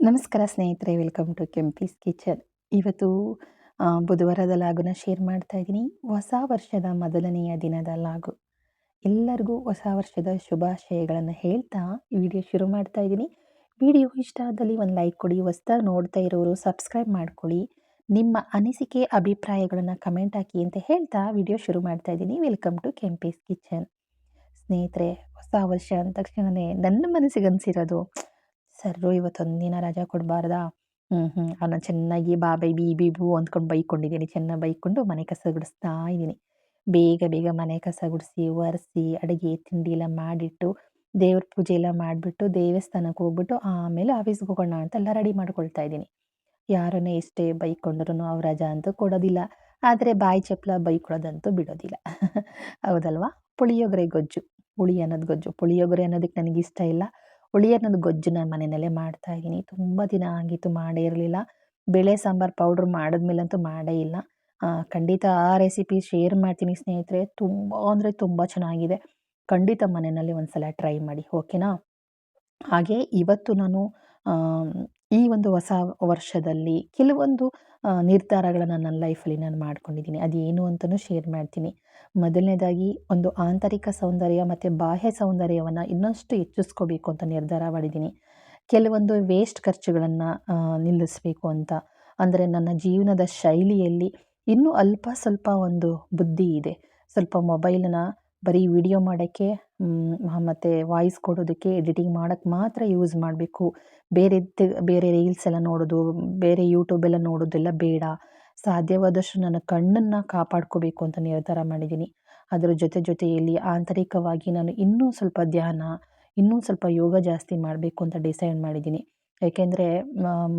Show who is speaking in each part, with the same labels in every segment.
Speaker 1: ನಮಸ್ಕಾರ ಸ್ನೇಹಿತರೆ, welcome to Kempi's kitchen. ಇವತ್ತು ಬುಧವಾರದ ಲಾಗುನ ಶೇರ್ ಮಾಡ್ತಾ ಇದ್ದೀನಿ. ಹೊಸ ವರ್ಷದ ಮೊದಲನೆಯ ದಿನದ ಲಾಗು. ಎಲ್ಲರಿಗೂ ಹೊಸ ವರ್ಷದ ಶುಭಾಶಯಗಳನ್ನು ಹೇಳ್ತಾ ವಿಡಿಯೋ ಶುರು ಮಾಡ್ತಾ ಇದ್ದೀನಿ. ವಿಡಿಯೋ ಇಷ್ಟ ಆದಲ್ಲಿ ಒಂದು ಲೈಕ್ ಕೊಡಿ, ಹೊಸ್ದಾಗಿ ನೋಡ್ತಾ ಇರೋರು ಸಬ್ಸ್ಕ್ರೈಬ್ ಮಾಡ್ಕೊಳ್ಳಿ. ನಿಮ್ಮ ಅನಿಸಿಕೆ, ಅಭಿಪ್ರಾಯಗಳನ್ನು ಕಮೆಂಟ್ ಹಾಕಿ ಅಂತ ಹೇಳ್ತಾ ವಿಡಿಯೋ ಶುರು ಮಾಡ್ತಾ ಇದ್ದೀನಿ. Welcome to Kempi's kitchen. ಸ್ನೇಹಿತರೆ, ಹೊಸ ವರ್ಷ ಅಂದ ತಕ್ಷಣವೇ ನನ್ನ ಮನಸ್ಸಿಗೆ ಅನಿಸಿರೋದು ಸರ್ರು ಇವತ್ತೊಂದು ದಿನ ರಜಾ ಕೊಡಬಾರ್ದಾ? ಹ್ಞೂ ಹ್ಞೂ ಅವನ್ನ ಚೆನ್ನಾಗಿ ಬಾ, ಬೈ, ಬಿ ಬಿ ಅಂದ್ಕೊಂಡು ಬೈಕೊಂಡಿದ್ದೀನಿ ಚೆನ್ನಾಗಿ ಬೈಕೊಂಡು ಮನೆ ಕಸ ಗುಡಿಸ್ತಾ ಇದ್ದೀನಿ ಬೇಗ ಬೇಗ ಮನೆ ಕಸ ಗುಡಿಸಿ, ಒರೆಸಿ, ಅಡುಗೆ, ತಿಂಡಿ ಎಲ್ಲ ಮಾಡಿಟ್ಟು, ದೇವ್ರ ಪೂಜೆ ಎಲ್ಲ ಮಾಡಿಬಿಟ್ಟು ದೇವಸ್ಥಾನಕ್ಕೆ ಹೋಗ್ಬಿಟ್ಟು ಆಮೇಲೆ ಆಫೀಸ್ಗೆ ಹೋಗೋಣ ಅಂತ ರೆಡಿ ಮಾಡ್ಕೊಳ್ತಾ ಇದ್ದೀನಿ ಯಾರನ್ನ ಎಷ್ಟೇ ಬೈಕೊಂಡ್ರು ಅವ್ರ ರಜಾ ಅಂತೂ ಕೊಡೋದಿಲ್ಲ. ಆದರೆ ಬಾಯಿ ಚಪ್ಪಲ ಬೈಕೊಳ್ಳೋದಂತೂ ಬಿಡೋದಿಲ್ಲ. ಹೌದಲ್ವಾ? ಪುಳಿಯೋಗರೆ ಗೊಜ್ಜು. ಹುಳಿ ಅನ್ನೋದು ಗೊಜ್ಜು. ಪುಳಿಯೋಗರೆ ಅನ್ನೋದಕ್ಕೆ ನನಗೆ ಇಷ್ಟ ಇಲ್ಲ. ಹುಳಿ ಅನ್ನೋದು ಗೊಜ್ಜು ನಾನು ಮನೆಯಲ್ಲೇ ಮಾಡ್ತಾ ಇದ್ದೀನಿ. ತುಂಬ ದಿನ ಆಗಿತ್ತು ಮಾಡೇ ಇರಲಿಲ್ಲ. ಬೇಳೆ, ಸಾಂಬಾರು, ಪೌಡ್ರ್ ಮಾಡಿದ್ಮೇಲಂತೂ ಮಾಡೇ ಇಲ್ಲ. ಖಂಡಿತ ಆ ರೆಸಿಪಿ ಶೇರ್ ಮಾಡ್ತೀನಿ ಸ್ನೇಹಿತರೆ. ತುಂಬ ಅಂದರೆ ತುಂಬ ಚೆನ್ನಾಗಿದೆ. ಖಂಡಿತ ಮನೆಯಲ್ಲಿ ಒಂದು ಸಲ ಟ್ರೈ ಮಾಡಿ, ಓಕೆನಾ? ಹಾಗೆ ಇವತ್ತು ನಾನು ಈ ಒಂದು ಹೊಸ ವರ್ಷದಲ್ಲಿ ಕೆಲವೊಂದು ನಿರ್ಧಾರಗಳನ್ನು ನನ್ನ ಲೈಫಲ್ಲಿ ನಾನು ಮಾಡ್ಕೊಂಡಿದ್ದೀನಿ. ಅದೇನು ಅಂತಲೂ ಶೇರ್ ಮಾಡ್ತೀನಿ. ಮೊದಲನೇದಾಗಿ ಒಂದು ಆಂತರಿಕ ಸೌಂದರ್ಯ ಮತ್ತು ಬಾಹ್ಯ ಸೌಂದರ್ಯವನ್ನು ಇನ್ನಷ್ಟು ಹೆಚ್ಚಿಸ್ಕೋಬೇಕು ಅಂತ ನಿರ್ಧಾರ ಮಾಡಿದ್ದೀನಿ. ಕೆಲವೊಂದು ವೇಸ್ಟ್ ಖರ್ಚುಗಳನ್ನು ನಿಲ್ಲಿಸಬೇಕು ಅಂತ. ಅಂದರೆ ನನ್ನ ಜೀವನದ ಶೈಲಿಯಲ್ಲಿ ಇನ್ನೂ ಅಲ್ಪ ಸ್ವಲ್ಪ ಒಂದು ಬುದ್ಧಿ ಇದೆ. ಸ್ವಲ್ಪ ಮೊಬೈಲನ್ನ ಬರೀ ವಿಡಿಯೋ ಮಾಡೋಕ್ಕೆ ಮತ್ತು ವಾಯ್ಸ್ ಕೊಡೋದಕ್ಕೆ ಎಡಿಟಿಂಗ್ ಮಾಡೋಕ್ಕೆ ಮಾತ್ರ ಯೂಸ್ ಮಾಡಬೇಕು. ಬೇರೆ ಬೇರೆ ರೀಲ್ಸ್ ಎಲ್ಲ ನೋಡೋದು, ಬೇರೆ ಯೂಟ್ಯೂಬ್ ಎಲ್ಲ ನೋಡೋದೆಲ್ಲ ಬೇಡ. ಸಾಧ್ಯವಾದಷ್ಟು ನನ್ನ ಕಣ್ಣನ್ನು ಕಾಪಾಡ್ಕೋಬೇಕು ಅಂತ ನಿರ್ಧಾರ ಮಾಡಿದ್ದೀನಿ. ಅದರ ಜೊತೆ ಜೊತೆಯಲ್ಲಿ ಆಂತರಿಕವಾಗಿ ನಾನು ಇನ್ನೂ ಸ್ವಲ್ಪ ಧ್ಯಾನ, ಇನ್ನೂ ಸ್ವಲ್ಪ ಯೋಗ ಜಾಸ್ತಿ ಮಾಡಬೇಕು ಅಂತ ಡಿಸೈಡ್ ಮಾಡಿದ್ದೀನಿ. ಏಕೆಂದರೆ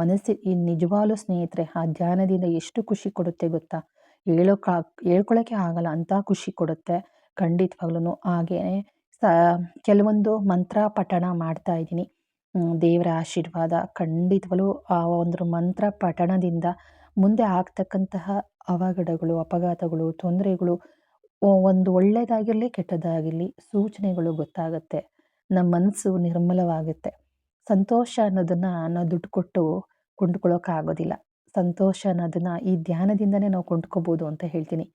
Speaker 1: ಮನಸ್ಸಿ, ಈ ನಿಜವಾಗ್ಲೂ ಸ್ನೇಹಿತರೆ, ಆ ಧ್ಯಾನದಿಂದ ಎಷ್ಟು ಖುಷಿ ಕೊಡುತ್ತೆ ಗೊತ್ತಾ? ಹೇಳೋಕೆ ಹೇಳ್ಕೊಳ್ಳೋಕ್ಕೆ ಆಗಲ್ಲ, ಅಂತ ಖುಷಿ ಕೊಡುತ್ತೆ. ಖಂಡಿತವಾಗ್ಲೂ ಹಾಗೇ ಸ, ಕೆಲವೊಂದು ಮಂತ್ರ ಪಠಣ ಮಾಡ್ತಾ ಇದ್ದೀನಿ. ದೇವರ ಆಶೀರ್ವಾದ ಖಂಡಿತವಾಗ್ಲೂ ಆ ಒಂದು ಮಂತ್ರ ಪಠಣದಿಂದ ಮುಂದೆ ಆಗ್ತಕ್ಕಂತಹ ಅವಘಡಗಳು, ಅಪಘಾತಗಳು, ತೊಂದರೆಗಳು ಒಂದು ಒಳ್ಳೆಯದಾಗಿರಲಿ ಕೆಟ್ಟದಾಗಿರಲಿ ಸೂಚನೆಗಳು ಗೊತ್ತಾಗುತ್ತೆ. ನಮ್ಮ ಮನಸ್ಸು ನಿರ್ಮಲವಾಗುತ್ತೆ. ಸಂತೋಷ ಅನ್ನೋದನ್ನು ನಾವು ದುಡ್ಡು ಕೊಟ್ಟು ಕೊಂಡ್ಕೊಳ್ಳೋಕ್ಕಾಗೋದಿಲ್ಲ ಸಂತೋಷ ಅನ್ನೋದನ್ನು ಈ ಧ್ಯಾನದಿಂದನೇ ನಾವು ಕೊಂಡ್ಕೋಬೋದು ಅಂತ ಹೇಳ್ತೀನಿ.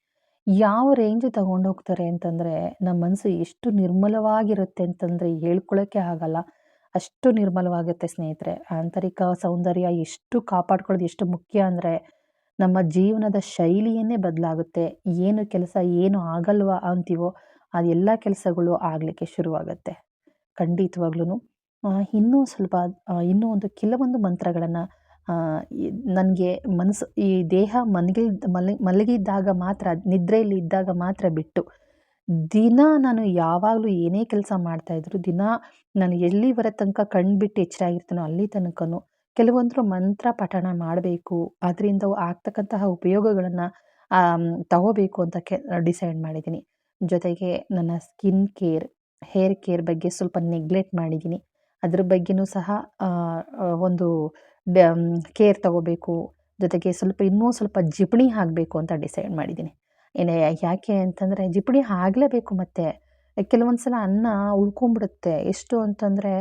Speaker 1: ಯಾವ ರೇಂಜ್ ತಗೊಂಡೋಗ್ತಾರೆ ಅಂತಂದರೆ ನಮ್ಮ ಮನಸ್ಸು ಎಷ್ಟು ನಿರ್ಮಲವಾಗಿರುತ್ತೆ ಅಂತಂದರೆ ಹೇಳ್ಕೊಳ್ಳೋಕ್ಕೆ ಆಗಲ್ಲ. ಅಷ್ಟು ನಿರ್ಮಲವಾಗುತ್ತೆ ಸ್ನೇಹಿತರೆ. ಆಂತರಿಕ ಸೌಂದರ್ಯ ಎಷ್ಟು ಕಾಪಾಡ್ಕೊಳ್ಳೋದು ಎಷ್ಟು ಮುಖ್ಯ ಅಂದರೆ ನಮ್ಮ ಜೀವನದ ಶೈಲಿಯನ್ನೇ ಬದಲಾಗುತ್ತೆ. ಏನು ಕೆಲಸ ಏನು ಆಗಲ್ವಾ ಅಂತೀವೋ ಅದೆಲ್ಲ ಕೆಲಸಗಳು ಆಗಲಿಕ್ಕೆ ಶುರುವಾಗುತ್ತೆ. ಖಂಡಿತವಾಗ್ಲೂ ಇನ್ನೂ ಸ್ವಲ್ಪ ಇನ್ನೂ ಒಂದು ಕೆಲವೊಂದು ಮಂತ್ರಗಳನ್ನು ನನಗೆ ಮನಸ್ಸು ಈ ದೇಹ ಮನಗಿ ಮಲ ಮಲಗಿದ್ದಾಗ ಮಾತ್ರ, ನಿದ್ರೆಯಲ್ಲಿ ಇದ್ದಾಗ ಮಾತ್ರ ಬಿಟ್ಟು, ದಿನ ನಾನು ಯಾವಾಗಲೂ ಏನೇ ಕೆಲಸ ಮಾಡ್ತಾಯಿದ್ರು ದಿನ ನಾನು ಎಲ್ಲಿವರ ತನಕ ಕಣ್ಬಿಟ್ಟು ಬಿಟ್ಟು ಎಚ್ಚರಾಗಿರ್ತೀನೋ ಅಲ್ಲಿ ತನಕನು ಕೆಲವೊಂದು ಮಂತ್ರ ಪಠಣ ಮಾಡಬೇಕು ಅದರಿಂದ ಆಗ್ತಕ್ಕಂತಹ ಉಪಯೋಗಗಳನ್ನು ತಗೋಬೇಕು ಅಂತ ಕೆ, ಡಿಸೈಡ್ ಮಾಡಿದ್ದೀನಿ. ಜೊತೆಗೆ ನನ್ನ ಸ್ಕಿನ್ ಕೇರ್, ಹೇರ್ ಕೇರ್ ಬಗ್ಗೆ ಸ್ವಲ್ಪ ನೆಗ್ಲೆಕ್ಟ್ ಮಾಡಿದ್ದೀನಿ. ಅದ್ರ ಬಗ್ಗೆನೂ ಸಹ ಒಂದು ಕೇರ್ ತಗೋಬೇಕು. ಜೊತೆಗೆ ಸ್ವಲ್ಪ ಇನ್ನೂ ಸ್ವಲ್ಪ ಜಿಪಣಿ ಹಾಕಬೇಕು ಅಂತ ಡಿಸೈಡ್ ಮಾಡಿದ್ದೀನಿ. ಏನೇ, ಯಾಕೆ ಅಂತಂದರೆ ಜಿಪಣಿ ಆಗಲೇಬೇಕು ಮತ್ತು. ಕೆಲವೊಂದು ಸಲ ಅನ್ನ ಉಳ್ಕೊಂಬಿಡುತ್ತೆ. ಎಷ್ಟು ಅಂತಂದರೆ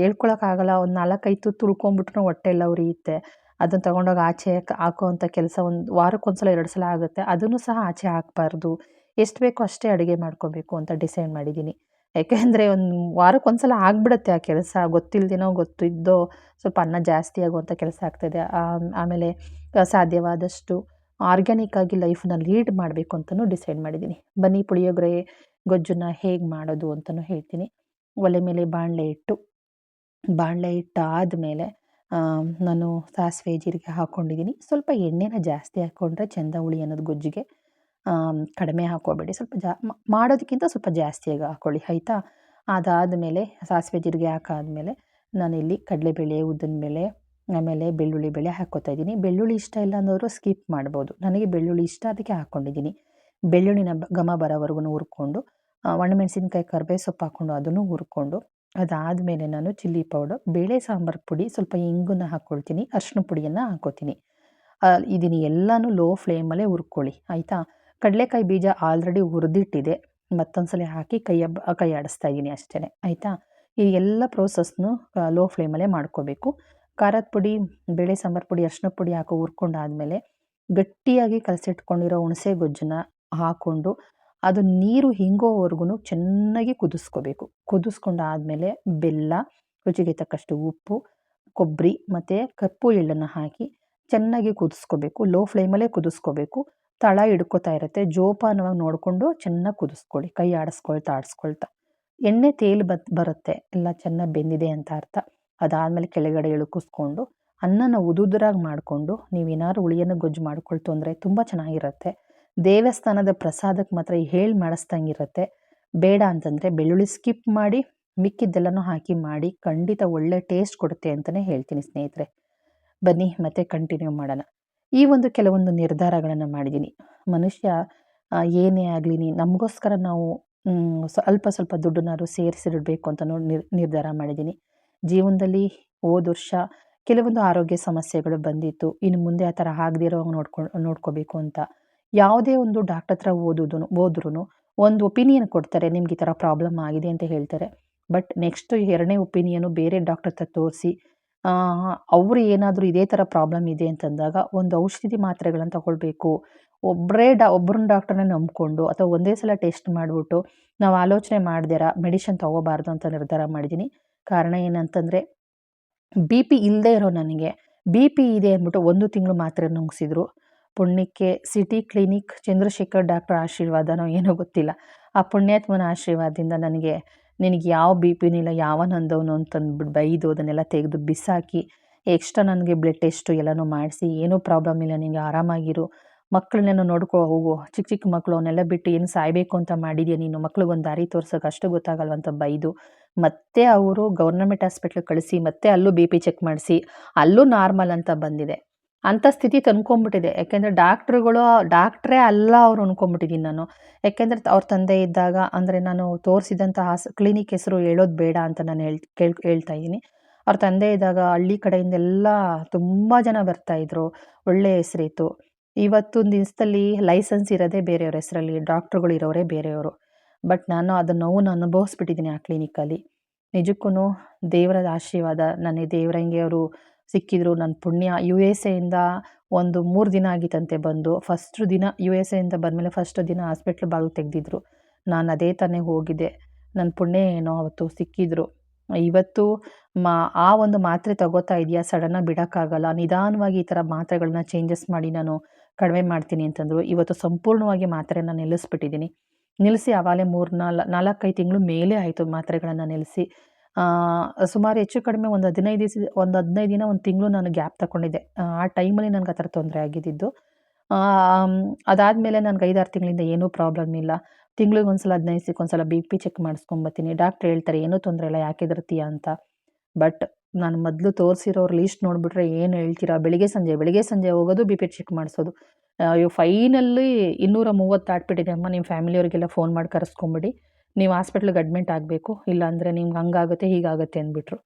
Speaker 1: ಹೇಳ್ಕೊಳಕ್ಕಾಗಲ್ಲ. ಒಂದು ನಾಲ್ಕೈದು ತುತ್ತು ಹೊಟ್ಟೆ ಎಲ್ಲ ಉರಿಯುತ್ತೆ. ಅದನ್ನು ತಗೊಂಡೋಗಿ ಆಚೆ ಹಾಕುವಂಥ ಕೆಲಸ ಒಂದು ವಾರಕ್ಕೊಂದು ಸಲ ಎರಡು ಸಲ ಆಗುತ್ತೆ. ಅದನ್ನು ಸಹ ಆಚೆ ಹಾಕಬಾರ್ದು. ಎಷ್ಟು ಬೇಕೋ ಅಷ್ಟೇ ಅಡುಗೆ ಮಾಡ್ಕೋಬೇಕು ಅಂತ ಡಿಸೈಡ್ ಮಾಡಿದ್ದೀನಿ. ಯಾಕೆಂದರೆ ಒಂದು ವಾರಕ್ಕೊಂದು ಸಲ ಆಗ್ಬಿಡುತ್ತೆ ಆ ಕೆಲಸ. ಗೊತ್ತಿಲ್ಲದೇನೋ ಗೊತ್ತಿದ್ದೋ ಸ್ವಲ್ಪ ಅನ್ನ ಜಾಸ್ತಿ ಆಗುವಂಥ ಕೆಲಸ ಆಗ್ತದೆ. ಆಮ್- ಆಮೇಲೆ ಸಾಧ್ಯವಾದಷ್ಟು ಆರ್ಗ್ಯಾನಿಕ್ ಆಗಿ ಲೈಫನ್ನ ಲೀಡ್ ಮಾಡಬೇಕು ಅಂತಲೂ ಡಿಸೈಡ್ ಮಾಡಿದ್ದೀನಿ ಬನ್ನಿ ಪುಳಿಯೋಗರೆ, ಗೊಜ್ಜನ್ನ ಹೇಗೆ ಮಾಡೋದು ಅಂತಲೂ ಹೇಳ್ತೀನಿ. ಒಲೆ ಮೇಲೆ ಬಾಣಲೆ ಇಟ್ಟು, ಬಾಣಲೆ ಇಟ್ಟಾದಮೇಲೆ ನಾನು ಸಾಸಿವೆ, ಜೀರಿಗೆ ಹಾಕ್ಕೊಂಡಿದ್ದೀನಿ ಸ್ವಲ್ಪ ಎಣ್ಣೆನ ಜಾಸ್ತಿ ಹಾಕ್ಕೊಂಡ್ರೆ ಚಂದ ಹುಳಿ ಅನ್ನೋದು ಗೊಜ್ಜಿಗೆ ಕಡಿಮೆ ಹಾಕೋಬೇಡಿ. ಸ್ವಲ್ಪ ಜಾ ಮಾಡೋದಕ್ಕಿಂತ ಸ್ವಲ್ಪ ಜಾಸ್ತಿಯಾಗಿ ಹಾಕ್ಕೊಳ್ಳಿ ಆಯಿತಾ? ಅದಾದಮೇಲೆ ಸಾಸಿವೆ ಜೀರಿಗೆ ಹಾಕಾದ್ಮೇಲೆ ನಾನಿಲ್ಲಿ ಕಡಲೆಬೇಳೆ ಉದ್ದಿನಬೇಳೆ ಆಮೇಲೆ ಬೆಳ್ಳುಳ್ಳಿ ಬೇಳೆ ಹಾಕ್ಕೊತಾ ಇದ್ದೀನಿ. ಬೆಳ್ಳುಳ್ಳಿ ಇಷ್ಟ ಇಲ್ಲ ಅನ್ನೋರು ಸ್ಕಿಪ್ ಮಾಡ್ಬೋದು. ನನಗೆ ಬೆಳ್ಳುಳ್ಳಿ ಇಷ್ಟ, ಅದಕ್ಕೆ ಹಾಕ್ಕೊಂಡಿದ್ದೀನಿ ಬೆಳ್ಳುಳ್ಳಿನ ಘಮ ಬರೋವರೆಗೂ ಹುರ್ಕೊಂಡು ಒಣಮೆಣಸಿನ್ಕಾಯಿ ಕರಿಬೇವು ಸೊಪ್ಪು ಹಾಕ್ಕೊಂಡು ಅದನ್ನು ಹುರ್ಕೊಂಡು, ಅದಾದಮೇಲೆ ನಾನು ಚಿಲ್ಲಿ ಪೌಡರ್, ಬೇಳೆ ಸಾಂಬಾರು ಪುಡಿ, ಸ್ವಲ್ಪ ಇಂಗನ್ನು ಹಾಕ್ಕೊಳ್ತೀನಿ ಅರಿಶಿನ ಪುಡಿಯನ್ನು ಹಾಕ್ಕೋತೀನಿ. ಇದನ್ನು ಎಲ್ಲನೂ ಲೋ ಫ್ಲೇಮಲ್ಲೇ ಹುರ್ಕೊಳ್ಳಿ, ಆಯಿತಾ? ಕಡಲೆಕಾಯಿ ಬೀಜ ಆಲ್ರೆಡಿ ಹುರಿದಿಟ್ಟಿದೆ. ಮತ್ತೊಂದು ಸಲ ಹಾಕಿ ಕೈ ಕೈ ಆಡಿಸ್ತಾ ಇದ್ದೀನಿ ಅಷ್ಟೇ ಆಯಿತಾ? ಈ ಎಲ್ಲ ಪ್ರೋಸೆಸ್ನು ಲೋ ಫ್ಲೇಮಲ್ಲೇ ಮಾಡ್ಕೋಬೇಕು. ಖಾರದ ಪುಡಿ, ಬೇಳೆ ಸಾಂಬಾರು ಪುಡಿ, ಅರಿಶಿನ ಪುಡಿ ಹಾಕೋ ಹುರ್ಕೊಂಡಾದ್ಮೇಲೆ ಗಟ್ಟಿಯಾಗಿ ಕಲಸಿಟ್ಕೊಂಡಿರೋ ಹುಣಸೆ ಗೊಜ್ಜನ್ನ ಹಾಕ್ಕೊಂಡು ಅದು ನೀರು ಹಿಂಗೋವರೆಗೂ ಚೆನ್ನಾಗಿ ಕುದಿಸ್ಕೋಬೇಕು. ಕುದಿಸ್ಕೊಂಡಾದ್ಮೇಲೆ ಬೆಲ್ಲ, ರುಚಿಗೆ ತಕ್ಕಷ್ಟು ಉಪ್ಪು ಕೊಬ್ಬರಿ ಮತ್ತು ಕಪ್ಪು ಎಳ್ಳನ್ನು ಹಾಕಿ ಚೆನ್ನಾಗಿ ಕುದಿಸ್ಕೋಬೇಕು. ಲೋ ಫ್ಲೇಮಲ್ಲೇ ಕುದಿಸ್ಕೋಬೇಕು. ತಳ ಹಿಡ್ಕೋತಾ ಇರುತ್ತೆ. ಜೋಪಾನವಾಗಿ ನೋಡಿಕೊಂಡು ಚೆನ್ನಾಗಿ ಕುದಿಸ್ಕೊಳ್ಳಿ. ಕೈ ಆಡಿಸ್ಕೊಳ್ತಾ ಆಡಿಸ್ಕೊಳ್ತಾ. ಎಣ್ಣೆ ತೇಲ್ ಬತ್, ಬರುತ್ತೆ. ಎಲ್ಲ ಚೆನ್ನಾಗಿ ಬೆಂದಿದೆ ಅಂತ ಅರ್ಥ. ಅದಾದಮೇಲೆ ಕೆಳಗಡೆ ಇಳುಕಿಸ್ಕೊಂಡು ಅನ್ನನ ಉದುದ್ರಾಗಿ ಮಾಡಿಕೊಂಡು ನೀವೇನಾದ್ರು ಹುಳಿಯನ್ನು ಗೊಜ್ಜು ಮಾಡ್ಕೊಳ್ತು ಅಂದರೆ ತುಂಬ ಚೆನ್ನಾಗಿರುತ್ತೆ. ದೇವಸ್ಥಾನದ ಪ್ರಸಾದಕ್ಕೆ ಮಾತ್ರ ಹೇಳಿ ಮಾಡಿಸ್ದಂಗಿರುತ್ತೆ. ಬೇಡ ಅಂತಂದರೆ ಬೆಳ್ಳುಳ್ಳಿ ಸ್ಕಿಪ್ ಮಾಡಿ, ಮಿಕ್ಕಿದ್ದೆಲ್ಲನೂ ಹಾಕಿ ಮಾಡಿ ಖಂಡಿತ ಒಳ್ಳೆ ಟೇಸ್ಟ್ ಕೊಡುತ್ತೆ ಅಂತಲೇ ಹೇಳ್ತೀನಿ ಸ್ನೇಹಿತರೆ. ಬನ್ನಿ ಮತ್ತೆ ಕಂಟಿನ್ಯೂ ಮಾಡೋಣ. ಈ ಒಂದು ಕೆಲವೊಂದು ನಿರ್ಧಾರಗಳನ್ನು ಮಾಡಿದ್ದೀನಿ ಮನುಷ್ಯ ಏನೇ ಆಗಲಿ ನಮಗೋಸ್ಕರ ನಾವು ಸ್ವಲ್ಪ ಸ್ವಲ್ಪ ದುಡ್ಡನ್ನಾದ್ರು ಸೇರಿಸಿಡಬೇಕು ಅಂತ ನೋಡಿ ನಿರ್, ನಿರ್ಧಾರ ಮಾಡಿದ್ದೀನಿ ಜೀವನದಲ್ಲಿ ಹೋದ ವರ್ಷ ಕೆಲವೊಂದು ಆರೋಗ್ಯ ಸಮಸ್ಯೆಗಳು ಬಂದಿತ್ತು. ಇನ್ನು ಮುಂದೆ ಆ ಥರ ಆಗದೇ ಇರೋ ನೋಡ್ಕೊಂಡು ನೋಡ್ಕೋಬೇಕು ಅಂತ. ಯಾವುದೇ ಒಂದು ಡಾಕ್ಟರ್ ಹತ್ರ ಓದೋದು ಹೋದ್ರೂ ಒಂದು ಒಪಿನಿಯನ್ ಕೊಡ್ತಾರೆ, ನಿಮ್ಗೆ ಈ ಥರ ಪ್ರಾಬ್ಲಮ್ ಆಗಿದೆ ಅಂತ ಹೇಳ್ತಾರೆ. ಬಟ್ ನೆಕ್ಸ್ಟ್ ಎರಡನೇ ಒಪಿನಿಯನು ಬೇರೆ ಡಾಕ್ಟರ್ ಹತ್ರ ತೋರಿಸಿ ಅವರು ಏನಾದರೂ ಇದೇ ಥರ ಪ್ರಾಬ್ಲಮ್ ಇದೆ ಅಂತಂದಾಗ ಒಂದು ಔಷಧಿ ಮಾತ್ರೆಗಳನ್ನು ತಗೊಳ್ಬೇಕು. ಒಬ್ಬರೇ ಡಾ ಒಬ್ಬರನ್ನ ಡಾಕ್ಟ್ರನ್ನೇ ನಂಬಿಕೊಂಡು ಅಥವಾ ಒಂದೇ ಸಲ ಟೆಸ್ಟ್ ಮಾಡಿಬಿಟ್ಟು ನಾವು ಆಲೋಚನೆ ಮಾಡ್ದಿರ ಮೆಡಿಷನ್ ತಗೋಬಾರ್ದು ಅಂತ ನಿರ್ಧಾರ ಮಾಡಿದ್ದೀನಿ ಕಾರಣ ಏನಂತಂದರೆ ಬಿ ಪಿ ಇಲ್ಲದೆ ಇರೋ ನನಗೆ. ಬಿ ಪಿ ಇದೆ ಅಂದ್ಬಿಟ್ಟು ಒಂದು ತಿಂಗಳು ಮಾತ್ರೆ ನುಂಗಿಸಿದ್ರು. ಪುಣ್ಯಕ್ಕೆ ಸಿಟಿ ಕ್ಲಿನಿಕ್ ಚಂದ್ರಶೇಖರ್ ಡಾಕ್ಟರ್ ಆಶೀರ್ವಾದನೋ ಏನೋ ಗೊತ್ತಿಲ್ಲ. ಆ ಪುಣ್ಯಾತ್ಮನ ಆಶೀರ್ವಾದದಿಂದ ನನಗೆ ನಿನಗೆ ಯಾವ ಬಿ ಇಲ್ಲ ಯಾವ ನಂದವನು ಅಂತಂದ್ಬಿಟ್ಟು ಬೈದು ಅದನ್ನೆಲ್ಲ ತೆಗೆದು ಬಿಸಾಕಿ, ಎಕ್ಸ್ಟ್ರಾ ನನಗೆ ಬ್ಲಡ್ ಟೆಸ್ಟು ಎಲ್ಲನೂ ಮಾಡಿಸಿ, ಏನೂ ಪ್ರಾಬ್ಲಮ್ ಇಲ್ಲ ನಿನಗೆ ಆರಾಮಾಗಿರು. ಮಕ್ಕಳನ್ನೇನೋ ನೋಡ್ಕೊ, ಹೋಗು. ಚಿಕ್ಕ ಚಿಕ್ಕ ಮಕ್ಕಳು ಅವನ್ನೆಲ್ಲ ಬಿಟ್ಟು ಏನು ಸಾಯಬೇಕು ಅಂತ ಮಾಡಿದ್ಯಾ ನೀನು? ಮಕ್ಳಿಗೊಂದು ದಾರಿ ತೋರ್ಸೋಕೆ ಅಷ್ಟು ಗೊತ್ತಾಗಲ್ವಂತ ಬೈದು, ಮತ್ತೆ ಅವರು ಗೌರ್ನಮೆಂಟ್ ಹಾಸ್ಪಿಟ್ಲಿಗೆ ಕಳಿಸಿ, ಮತ್ತೆ ಅಲ್ಲೂ ಬಿ ಪಿ ಚೆಕ್ ಮಾಡಿಸಿ, ಅಲ್ಲೂ ನಾರ್ಮಲ್ ಅಂತ ಬಂದಿದೆ. ಅಂಥ ಸ್ಥಿತಿ ತಂದ್ಕೊಂಡ್ಬಿಟ್ಟಿದೆ ಯಾಕೆಂದರೆ ಡಾಕ್ಟ್ರುಗಳು, ಡಾಕ್ಟ್ರೇ ಅಲ್ಲ ಅವ್ರು ಅಂದ್ಕೊಂಬಿಟ್ಟಿದ್ದೀನಿ ನಾನು. ಯಾಕೆಂದರೆ ಅವ್ರ ತಂದೆ ಇದ್ದಾಗ ಅಂದರೆ ನಾನು ತೋರಿಸಿದಂಥ ಹಾಸ್ ಕ್ಲಿನಿಕ್ ಹೆಸರು ಹೇಳೋದು ಬೇಡ ಅಂತ ನಾನು ಹೇಳ್ ಕೇಳ್ ಹೇಳ್ತಾ ಇದ್ದೀನಿ. ಅವ್ರ ತಂದೆ ಇದ್ದಾಗ ಹಳ್ಳಿ ಕಡೆಯಿಂದೆಲ್ಲ ತುಂಬ ಜನ ಬರ್ತಾಯಿದ್ರು ಒಳ್ಳೆಯ ಹೆಸರಿತ್ತು. ಇವತ್ತೊಂದು ದಿವಸದಲ್ಲಿ ಲೈಸೆನ್ಸ್ ಇರೋದೇ ಬೇರೆಯವ್ರ ಹೆಸರಲ್ಲಿ, ಡಾಕ್ಟ್ರುಗಳು ಇರೋರೇ ಬೇರೆಯವರು. ಬಟ್ ನಾನು ಅದನ್ನು ನೋವನ್ನು ಅನುಭವಿಸ್ಬಿಟ್ಟಿದ್ದೀನಿ ಆ ಕ್ಲಿನಿಕಲ್ಲಿ. ನಿಜಕ್ಕೂ ದೇವರ ಆಶೀರ್ವಾದ ನನಗೆ ದೇವರಂಗೆ ಅವರು ಸಿಕ್ಕಿದ್ರು. ನನ್ನ ಪುಣ್ಯ ಯು ಎಸ್ ಎಯಿಂದ ಒಂದು ಮೂರು ದಿನ ಆಗಿತ್ತಂತೆ ಬಂದು. ಫಸ್ಟು ದಿನ ಯು ಎಸ್ ಎಯಿಂದ ಬಂದಮೇಲೆ ಫಸ್ಟ್ ದಿನ ಹಾಸ್ಪಿಟ್ಲ್ ಬಾಗಿಲು ತೆಗೆದಿದ್ರು. ನಾನು ಅದೇ ತಾನೇ ಹೋಗಿದ್ದೆ. ನನ್ನ ಪುಣ್ಯ ಏನೋ ಅವತ್ತು ಸಿಕ್ಕಿದ್ರು. ಇವತ್ತು ಮಾ, ಆ ಒಂದು ಮಾತ್ರೆ ತಗೋತಾ ಇದೆಯಾ? ಸಡನ್ನಾಗಿ ಬಿಡೋಕ್ಕಾಗಲ್ಲ. ನಿಧಾನವಾಗಿ ಈ ಥರ ಮಾತ್ರೆಗಳನ್ನ ಚೇಂಜಸ್ ಮಾಡಿ ನಾನು ಕಡಿಮೆ ಮಾಡ್ತೀನಿ ಅಂತಂದರು. ಇವತ್ತು ಸಂಪೂರ್ಣವಾಗಿ ಮಾತ್ರೆನ ನಿಲ್ಲಿಸ್ಬಿಟ್ಟಿದ್ದೀನಿ. ನಿಲ್ಲಿಸಿ ಆವಾಗಲೇ ಮೂರು ನಾಲ್ಕು ನಾಲ್ಕೈದು ತಿಂಗಳು ಮೇಲೆ ಆಯಿತು ಮಾತ್ರೆಗಳನ್ನು ನಿಲ್ಲಿಸಿ. ಸುಮಾರು ಹೆಚ್ಚು ಕಡಿಮೆ ಒಂದು ಹದಿನೈದು ದಿವಸ, ಒಂದು ಹದಿನೈದು ದಿನ, ಒಂದು ತಿಂಗಳು ನಾನು ಗ್ಯಾಪ್ ತಗೊಂಡಿದ್ದೆ. ಆ ಟೈಮಲ್ಲಿ ನನಗೆ ಆ ಥರ ತೊಂದರೆ ಆಗಿದ್ದಿದ್ದು. ಅದಾದಮೇಲೆ ನನಗೆ ಐದಾರು ತಿಂಗಳಿಂದ ಏನೂ ಪ್ರಾಬ್ಲಮ್ ಇಲ್ಲ. ತಿಂಗಳಿಗೆ ಒಂದು ಸಲ ಹದಿನೈದು ದಿವಸಕ್ಕೆ ಒಂದು ಸಲ ಬಿ ಪಿ ಚೆಕ್ ಮಾಡಿಸ್ಕೊಂಬತ್ತೀನಿ ಡಾಕ್ಟ್ರ್ ಹೇಳ್ತಾರೆ, ಏನೂ ತೊಂದರೆ ಇಲ್ಲ, ಯಾಕೆ ಹೆದರ್ತೀಯ? ಅಂತ. ಬಟ್ ನಾನು ಮೊದಲು ತೋರಿಸಿರೋರು ಲೀಸ್ಟ್ ನೋಡಿಬಿಟ್ರೆ ಏನು ಹೇಳ್ತೀರಾ? ಬೆಳಿಗ್ಗೆ ಸಂಜೆ ಬೆಳಿಗ್ಗೆ ಸಂಜೆ ಹೋಗೋದು ಬಿ ಪಿ ಚೆಕ್ ಮಾಡಿಸೋದು. ಅಯ್ಯೋ ಫೈನಲ್ಲಿ ಇನ್ನೂರ ಮೂವತ್ತು ದಾಟ್ಬಿಟ್ಟಿದೆ ಅಮ್ಮ. ನಿಮ್ಮ ಫ್ಯಾಮಿಲಿಯವರಿಗೆಲ್ಲ ಫೋನ್ ಮಾಡಿ ಕರೆಸ್ಕೊಂಬಿಡಿ. ನೀವು ಹಾಸ್ಪಿಟ್ಲಿಗೆ ಅಡ್ಮಿಟ್ ಆಗಬೇಕು, ಇಲ್ಲಾಂದರೆ ನಿಮ್ಗೆ ಹಂಗಾಗುತ್ತೆ, ಹೀಗಾಗುತ್ತೆ ಅಂದ್ಬಿಟ್ರು.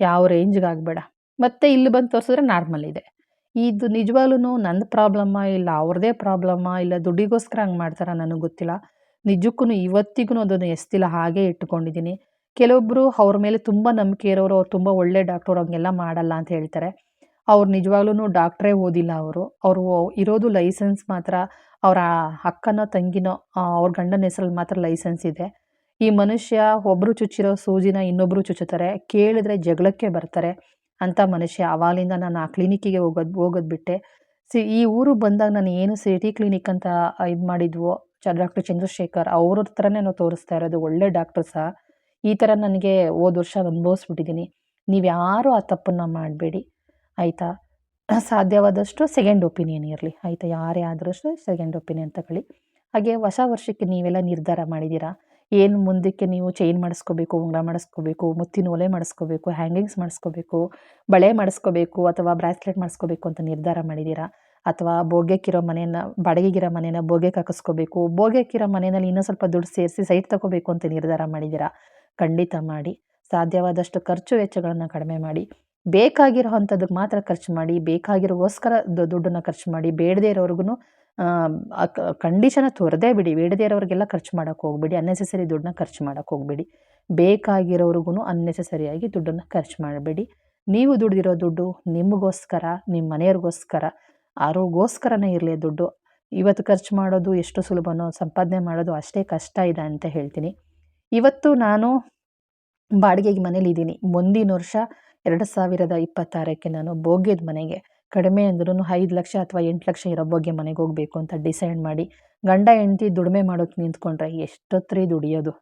Speaker 1: ಯಾವ ರೇಂಜ್ಗೆ ಆಗಬೇಡ. ಮತ್ತೆ ಇಲ್ಲಿ ಬಂದು ತೋರಿಸಿದ್ರೆ ನಾರ್ಮಲ್ ಇದೆ. ಇದು ನಿಜವಾಗ್ಲೂ ನಂದು ಪ್ರಾಬ್ಲಮ್ಮ ಇಲ್ಲ ಅವ್ರದ್ದೇ ಪ್ರಾಬ್ಲಮ್ಮ ಇಲ್ಲ ದುಡ್ಡಿಗೋಸ್ಕರ ಹಂಗೆ ಮಾಡ್ತಾರ ನನಗೆ ಗೊತ್ತಿಲ್ಲ. ನಿಜಕ್ಕೂ ಇವತ್ತಿಗೂ ಅದನ್ನು ಎಸ್ತಿಲ್ಲ, ಹಾಗೇ ಇಟ್ಕೊಂಡಿದ್ದೀನಿ ಕೆಲವೊಬ್ಬರು ಅವ್ರ ಮೇಲೆ ತುಂಬ ನಂಬಿಕೆ ಇರೋರು, ಅವ್ರು ತುಂಬ ಒಳ್ಳೆ ಡಾಕ್ಟರ್ ಹಂಗೆಲ್ಲ ಮಾಡಲ್ಲ ಅಂತ ಹೇಳ್ತಾರೆ. ಅವ್ರು ನಿಜವಾಗ್ಲೂ ಡಾಕ್ಟ್ರೇ ಓದಿಲ್ಲ ಅವರು. ಅವರು ಇರೋದು ಲೈಸೆನ್ಸ್ ಮಾತ್ರ, ಅವರ ಅಕ್ಕನೋ, ತಂಗಿನೋ ಅವ್ರ ಗಂಡನ ಹೆಸರಲ್ಲಿ ಮಾತ್ರ ಲೈಸೆನ್ಸ್ ಇದೆ. ಈ ಮನುಷ್ಯ ಒಬ್ಬರು ಚುಚ್ಚಿರೋ ಸೂಜಿನ ಇನ್ನೊಬ್ಬರು ಚುಚ್ಚುತ್ತಾರೆ, ಕೇಳಿದ್ರೆ ಜಗಳಕ್ಕೆ ಬರ್ತಾರೆ ಅಂತ ಮನುಷ್ಯ ಆವಾಗಲಿಂದ ನಾನು ಆ ಕ್ಲಿನಿಕ್ಕಿಗೆ ಹೋಗೋದು ಹೋಗೋದು ಬಿಟ್ಟೆ. ಸಿ, ಈ ಊರು ಬಂದಾಗ ನಾನು ಏನು ಸಿಟಿ ಕ್ಲಿನಿಕ್ ಅಂತ ಇದು ಮಾಡಿದ್ವೋ ಡಾಕ್ಟರ್ ಚಂದ್ರಶೇಖರ್ ಅವ್ರ ಹತ್ರನೇ ನಾವು ತೋರಿಸ್ತಾ ಇರೋದು, ಒಳ್ಳೆ ಡಾಕ್ಟರ್ ಸಹ ಈ ಥರ ನನಗೆ ಹೋದ ವರ್ಷ ಅನುಭವಿಸ್ಬಿಟ್ಟಿದ್ದೀನಿ ನೀವು ಯಾರೂ ಆ ತಪ್ಪನ್ನು ಮಾಡಬೇಡಿ, ಆಯಿತಾ? ಸಾಧ್ಯವಾದಷ್ಟು ಸೆಕೆಂಡ್ ಒಪಿನಿಯನ್ ಇರಲಿ, ಆಯಿತಾ? ಯಾರೇ ಆದರಷ್ಟು ಸೆಕೆಂಡ್ ಒಪಿನಿಯನ್ ತಗೊಳ್ಳಿ. ಹಾಗೆ ಹೊಸ ವರ್ಷಕ್ಕೆ ನೀವೆಲ್ಲ ನಿರ್ಧಾರ ಮಾಡಿದ್ದೀರಾ? ಏನು ಮುಂದಕ್ಕೆ ನೀವು ಚೈನ್ ಮಾಡಿಸ್ಕೋಬೇಕು, ಉಂಗುರ ಮಾಡಿಸ್ಕೋಬೇಕು, ಮುತ್ತಿನ ಒಲೆ ಮಾಡಿಸ್ಕೋಬೇಕು ಹ್ಯಾಂಗಿಂಗ್ಸ್ ಮಾಡಿಸ್ಕೋಬೇಕು, ಬಳೆ ಮಾಡಿಸ್ಕೋಬೇಕು ಅಥವಾ ಬ್ರಾಸ್ಲೆಟ್ ಮಾಡಿಸ್ಕೋಬೇಕು ಅಂತ ನಿರ್ಧಾರ ಮಾಡಿದ್ದೀರಾ ಅಥವಾ ಬೋಗ್ಯಕ್ಕಿರೋ ಮನೆಯನ್ನ, ಬಾಡಿಗೆಗಿರೋ ಮನೇನ ಬೋಗ್ಯಕ್ಕೆ ಹಾಕಿಸ್ಕೋಬೇಕು ಬೋಗೆಕ್ಕಿರೋ ಮನೆಯಲ್ಲಿ ಇನ್ನೂ ಸ್ವಲ್ಪ ದುಡ್ಡು ಸೇರಿಸಿ ಸೈಟ್ ತಗೋಬೇಕು ಅಂತ ನಿರ್ಧಾರ ಮಾಡಿದ್ದೀರಾ ಖಂಡಿತ ಮಾಡಿ. ಸಾಧ್ಯವಾದಷ್ಟು ಖರ್ಚು ವೆಚ್ಚಗಳನ್ನು ಕಡಿಮೆ ಮಾಡಿ. ಬೇಕಾಗಿರೋ ಅಂಥದ್ದಕ್ಕೆ ಮಾತ್ರ ಖರ್ಚು ಮಾಡಿ, ಬೇಕಾಗಿರೋಗೋಸ್ಕರ ದುಡ್ಡನ್ನು ಖರ್ಚು ಮಾಡಿ, ಬೇಡದೇ ಇರೋರ್ಗು ಕಂಡೀಷನ ತೊರೆದೇ ಬಿಡಿ. ಬೇಡದೇ ಇರೋರಿಗೆಲ್ಲ ಖರ್ಚು ಮಾಡೋಕ್ಕೆ ಹೋಗ್ಬೇಡಿ. ಅನ್ನೆಸೆಸರಿ ದುಡ್ಡನ್ನ ಖರ್ಚು ಮಾಡೋಕ್ಕೆ ಹೋಗ್ಬೇಡಿ. ಬೇಕಾಗಿರೋರ್ಗು ಅನ್ನೆಸೆಸರಿಯಾಗಿ ದುಡ್ಡನ್ನು ಖರ್ಚು ಮಾಡಬೇಡಿ. ನೀವು ದುಡ್ದಿರೋ ದುಡ್ಡು ನಿಮಗೋಸ್ಕರ ನಿಮ್ಮ ಮನೆಯವ್ರಿಗೋಸ್ಕರ ಆರೋಗ್ಯಗೋಸ್ಕರನೇ ಇರಲಿ ದುಡ್ಡು. ಇವತ್ತು ಖರ್ಚು ಮಾಡೋದು ಎಷ್ಟು ಸುಲಭನೋ, ಸಂಪಾದನೆ ಮಾಡೋದು ಅಷ್ಟೇ ಕಷ್ಟ ಇದೆ ಅಂತ ಹೇಳ್ತೀನಿ. ಇವತ್ತು ನಾನು ಬಾಡಿಗೆಗೆ ಮನೇಲಿದ್ದೀನಿ. ಮುಂದಿನ ವರ್ಷ ಎರಡು ಸಾವಿರದ ಇಪ್ಪತ್ತಾರಕ್ಕೆ ನಾನು ಭೋಗ್ಯದ ಮನೆಗೆ. ಕಡಿಮೆ ಅಂದ್ರೂ ಐದು ಲಕ್ಷ ಅಥವಾ ಎಂಟು ಲಕ್ಷ ಇರೋ ಬಗ್ಗೆ ಮನೆಗೆ ಹೋಗಬೇಕು ಅಂತ ಡಿಸೈಡ್ ಮಾಡಿ, ಗಂಡ, ಹೆಂಡತಿ ದುಡಿಮೆ ಮಾಡೋಕ್ಕೆ ನಿಂತ್ಕೊಂಡ್ರೆ ಎಷ್ಟೊತ್ತರಿ ದುಡಿಯೋದು?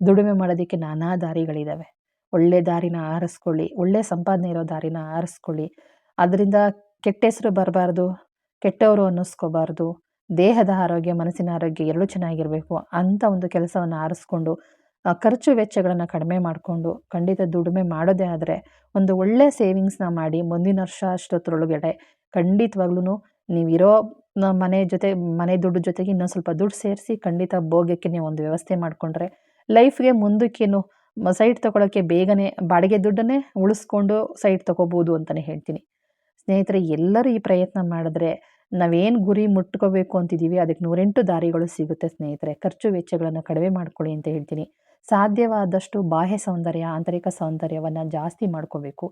Speaker 1: ದುಡಿಮೆ ಮಾಡೋದಕ್ಕೆ ನಾನಾ ದಾರಿಗಳಿದ್ದಾವೆ ಒಳ್ಳೆ ದಾರಿನ ಆರಿಸ್ಕೊಳ್ಳಿ, ಒಳ್ಳೆ ಸಂಪಾದನೆ ಇರೋ ದಾರಿನ ಆರಿಸ್ಕೊಳ್ಳಿ. ಅದರಿಂದ ಕೆಟ್ಟ ಹೆಸರು ಬರಬಾರ್ದು, ಕೆಟ್ಟವರು ಅನ್ನಿಸ್ಕೋಬಾರ್ದು. ದೇಹದ ಆರೋಗ್ಯ, ಮನಸ್ಸಿನ ಆರೋಗ್ಯ ಎರಡೂ ಚೆನ್ನಾಗಿರಬೇಕು ಅಂಥ ಒಂದು ಕೆಲಸವನ್ನು ಆರಿಸ್ಕೊಂಡು ಖರ್ಚು ವೆಚ್ಚಗಳನ್ನು ಕಡಿಮೆ ಮಾಡಿಕೊಂಡು ಖಂಡಿತ ದುಡಿಮೆ ಮಾಡೋದೇ ಆದರೆ ಒಂದು ಒಳ್ಳೆಯ ಸೇವಿಂಗ್ಸ್ನ ಮಾಡಿ ಮುಂದಿನ ವರ್ಷ ಅಷ್ಟೊತ್ತರೊಳಗಡೆ ಖಂಡಿತವಾಗ್ಲೂ ನೀವಿರೋ ಮನೆ ಜೊತೆ, ಮನೆ ದುಡ್ಡು ಜೊತೆಗೆ ಇನ್ನೊಂದು ಸ್ವಲ್ಪ ದುಡ್ಡು ಸೇರಿಸಿ ಖಂಡಿತ ಭೋಗ್ಯಕ್ಕೆ ನೀವು ಒಂದು ವ್ಯವಸ್ಥೆ ಮಾಡಿಕೊಂಡ್ರೆ ಲೈಫ್ಗೆ ಮುಂದಕ್ಕೇನು ಸೈಟ್ ತೊಗೊಳಕ್ಕೆ ಬೇಗನೆ ಬಾಡಿಗೆ ದುಡ್ಡನ್ನೇ ಉಳಿಸ್ಕೊಂಡು ಸೈಟ್ ತೊಗೋಬೋದು ಅಂತಲೇ ಹೇಳ್ತೀನಿ. ಸ್ನೇಹಿತರೆ, ಎಲ್ಲರೂ ಈ ಪ್ರಯತ್ನ ಮಾಡಿದ್ರೆ ನಾವೇನು ಗುರಿ ಮುಟ್ಕೋಬೇಕು ಅಂತಿದ್ದೀವಿ ಅದಕ್ಕೆ ನೂರೆಂಟು ದಾರಿಗಳು ಸಿಗುತ್ತೆ ಸ್ನೇಹಿತರೆ. ಖರ್ಚು ವೆಚ್ಚಗಳನ್ನು ಕಡಿಮೆ ಮಾಡ್ಕೊಳ್ಳಿ ಅಂತ ಹೇಳ್ತೀನಿ. ಸಾಧ್ಯವಾದಷ್ಟು ಬಾಹ್ಯ ಸೌಂದರ್ಯ, ಆಂತರಿಕ ಸೌಂದರ್ಯವನ್ನು ಜಾಸ್ತಿ ಮಾಡ್ಕೋಬೇಕು.